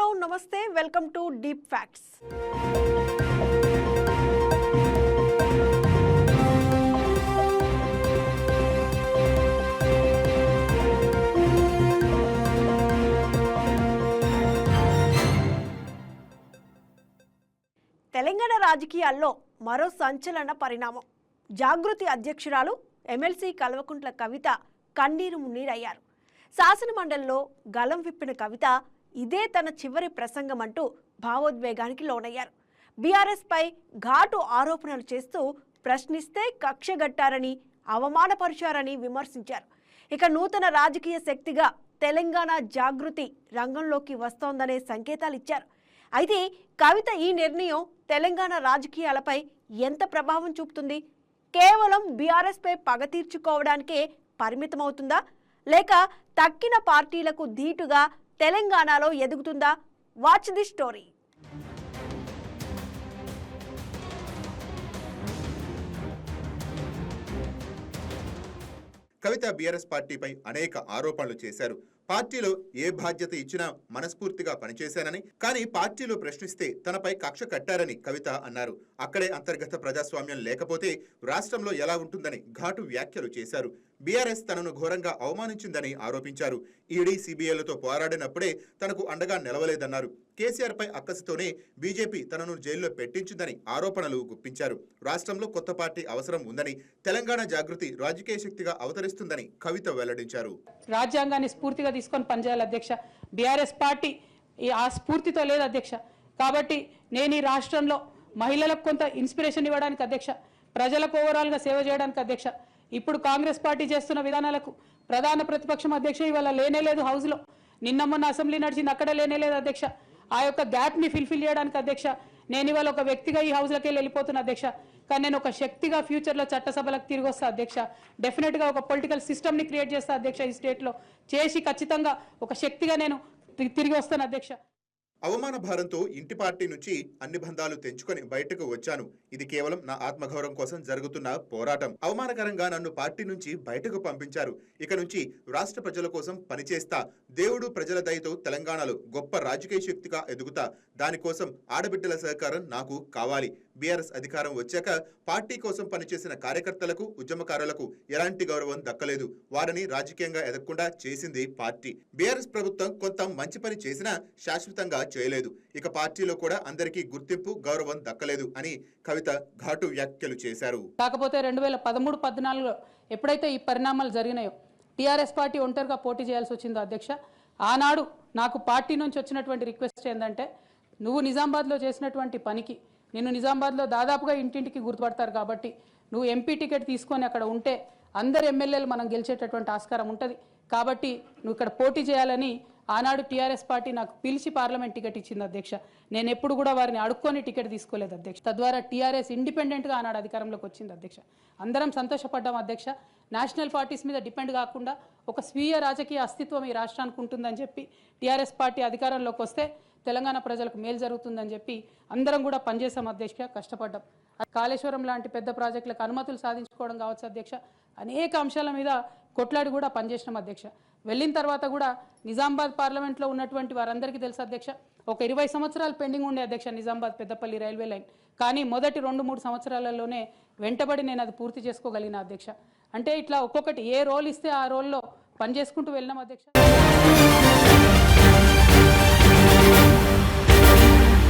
Hello నమస్తే welcome to deep facts. Telangana రాజకీయాల్లో మరో సంచలన పరిణామం. జాగృతి అధ్యక్షురాలు ఎమ్మెల్సీ కల్వకుంట్ల కవిత కన్నీరు మున్నీరయ్యారు. శాసనమండలిలో గలం విప్పిన కవిత ఇదే తన చివరి ప్రసంగం అంటూ భావోద్వేగానికి లోనయ్యారు. బీఆర్ఎస్పై ఘాటు ఆరోపణలు చేస్తూ ప్రశ్నిస్తే కక్షగట్టారని అవమానపరిచారని విమర్శించారు. ఇక నూతన రాజకీయ శక్తిగా తెలంగాణ జాగృతి రంగంలోకి వస్తోందనే సంకేతాలు ఇచ్చారు అయితే కవిత ఈ నిర్ణయం తెలంగాణ రాజకీయాలపై ఎంత ప్రభావం చూపుతుంది? కేవలం బీఆర్ఎస్పై పగ తీర్చుకోవడానికే పరిమితమవుతుందా? లేక తక్కిన పార్టీలకు ధీటుగా తెలంగాణలో ఎదుగుతుందా? Watch the story Kavitha BRS పార్టీపై అనేక ఆరోపణలు చేశారు. పార్టీలో ఏ బాధ్యత ఇచ్చినా మనస్ఫూర్తిగా పనిచేశానని కానీ పార్టీలో ప్రశ్నిస్తే తనపై కక్ష కట్టారని కవిత అన్నారు. అక్కడే అంతర్గత ప్రజాస్వామ్యం లేకపోతే రాష్ట్రంలో ఎలా ఉంటుందని ఘాటు వ్యాఖ్యలు చేశారు. బీఆర్ఎస్ తనను ఘోరంగా అవమానించిందని ఆరోపించారు. ఈడీ సిబిఐలతో పోరాడినప్పుడే తనకు అండగా నిలవలేదన్నారు. కేసీఆర్ పై బీజేపీ తనను జైల్లో పెట్టించిందని ఆరోపణలు గుప్పించారు. రాష్ట్రంలో కొత్త పార్టీ అవసరం ఉందని తెలంగాణ జాగృతి రాజకీయ శక్తిగా అవతరిస్తుందని కవిత వెల్లడించారు. రాజ్యాంగాన్ని స్ఫూర్తిగా తీసుకొని పనిచేయాలి అధ్యక్ష. బీఆర్ఎస్ పార్టీ ఈ ఆ స్ఫూర్తితో లేదు అధ్యక్ష. కాబట్టి నేను ఈ రాష్ట్రంలో మహిళలకు కొంత ఇన్స్పిరేషన్ ఇవ్వడానికి అధ్యక్ష. ప్రజలకు ఓవరాల్గా సేవ చేయడానికి అధ్యక్ష. ఇప్పుడు కాంగ్రెస్ పార్టీ చేస్తున్న విధానాలకు ప్రధాన ప్రతిపక్షం అధ్యక్ష ఇవాళ లేనే లేదు హౌస్లో నిన్న మొన్న అసెంబ్లీ నడిచింది అక్కడ లేనే లేదు అధ్యక్ష. ఆ యొక్క గ్యాప్ని ఫిల్ఫిల్ చేయడానికి అధ్యక్ష నేను ఇవాళ ఒక వ్యక్తిగా ఈ హౌస్లోకి వెళ్ళి వెళ్ళిపోతున్నా అధ్యక్ష. కానీ నేను ఒక శక్తిగా ఫ్యూచర్లో చట్టసభలకు తిరిగి వస్తా అధ్యక్ష. డెఫినెట్గా ఒక పొలిటికల్ సిస్టమ్ని క్రియేట్ చేస్తా అధ్యక్ష ఈ స్టేట్లో చేసి ఖచ్చితంగా ఒక శక్తిగా నేను తిరిగి వస్తాను అధ్యక్ష. అవమాన భారంతో ఇంటి పార్టీ నుంచి అన్ని బంధాలు తెంచుకొని బయటకు వచ్చాను. ఇది కేవలం నా ఆత్మగౌరవం కోసం జరుగుతున్న పోరాటం. అవమానకరంగా నన్ను పార్టీ నుంచి బయటకు పంపించారు. ఇక నుంచి రాష్ట్ర ప్రజల కోసం పనిచేస్తా. దేవుడు ప్రజల దయతో తెలంగాణలో గొప్ప రాజకీయ శక్తిగా ఎదుగుతా. దానికోసం ఆడబిడ్డల సహకారం నాకు కావాలి. బీఆర్ఎస్ అధికారం వచ్చాక పార్టీ కోసం పనిచేసిన కార్యకర్తలకు ఉద్యమకారులకు ఎలాంటి గౌరవం దక్కలేదు. వారిని రాజకీయంగా ఎదగకుండా చేసింది పార్టీ. బీఆర్ఎస్ ప్రభుత్వం కొంత మంచి పని చేసినా శాశ్వతంగా చేయలేదు. ఇక పార్టీలో కూడా అందరికీ గుర్తింపు గౌరవం దక్కలేదు అని కవిత ఘాటు వ్యాఖ్యలు చేశారు. కాకపోతే రెండు వేల పదమూడు పద్నాలుగులో ఎప్పుడైతే ఈ పరిణామాలు జరిగినాయో టీఆర్ఎస్ పార్టీ ఒంటరిగా పోటీ చేయాల్సి వచ్చిందో అధ్యక్ష. ఆనాడు నాకు పార్టీ నుంచి వచ్చినటువంటి రిక్వెస్ట్ ఏంటంటే నువ్వు నిజామాబాద్లో చేసినటువంటి పనికి నిన్ను నిజామాబాద్లో దాదాపుగా ఇంటింటికి గుర్తుపడతారు కాబట్టి నువ్వు ఎంపీ టికెట్ తీసుకొని అక్కడ ఉంటే అందరు ఎమ్మెల్యేలు మనం గెలిచేటటువంటి ఆస్కారం ఉంటుంది. కాబట్టి నువ్వు ఇక్కడ పోటీ చేయాలని ఆనాడు టీఆర్ఎస్ పార్టీ నాకు పిలిచి పార్లమెంట్ టికెట్ ఇచ్చింది అధ్యక్ష. నేను ఎప్పుడు కూడా వారిని అడుక్కొని టికెట్ తీసుకోలేదు అధ్యక్ష. తద్వారా టీఆర్ఎస్ ఇండిపెండెంట్గా ఆనాడు అధికారంలోకి వచ్చింది అధ్యక్ష. అందరం సంతోషపడ్డాం అధ్యక్ష. నేషనల్ పార్టీస్ మీద డిపెండ్ కాకుండా ఒక స్వీయ రాజకీయ అస్తిత్వం ఈ రాష్ట్రానికి ఉంటుందని చెప్పి టీఆర్ఎస్ పార్టీ అధికారంలోకి వస్తే తెలంగాణ ప్రజలకు మేలు జరుగుతుందని చెప్పి అందరం కూడా పనిచేసాం అధ్యక్ష. కష్టపడ్డాం. కాళేశ్వరం లాంటి పెద్ద ప్రాజెక్టులకు అనుమతులు సాధించుకోవడం కావచ్చు అధ్యక్ష. అనేక అంశాల మీద కొట్లాడి కూడా పనిచేసినాం అధ్యక్ష. వెళ్ళిన తర్వాత కూడా నిజామాబాద్ పార్లమెంట్లో ఉన్నటువంటి వారందరికీ తెలుసు అధ్యక్ష. ఒక ఇరవై సంవత్సరాలు పెండింగ్ ఉండే అధ్యక్ష నిజామాబాద్ పెద్దపల్లి రైల్వే లైన్. కానీ మొదటి రెండు మూడు సంవత్సరాలలోనే వెంటబడి నేను అది పూర్తి చేసుకోగలిగిన అధ్యక్ష. అంటే ఇట్లా ఒక్కొక్కటి ఏ రోల్ ఇస్తే ఆ రోల్లో పనిచేసుకుంటూ వెళ్ళినాం అధ్యక్ష.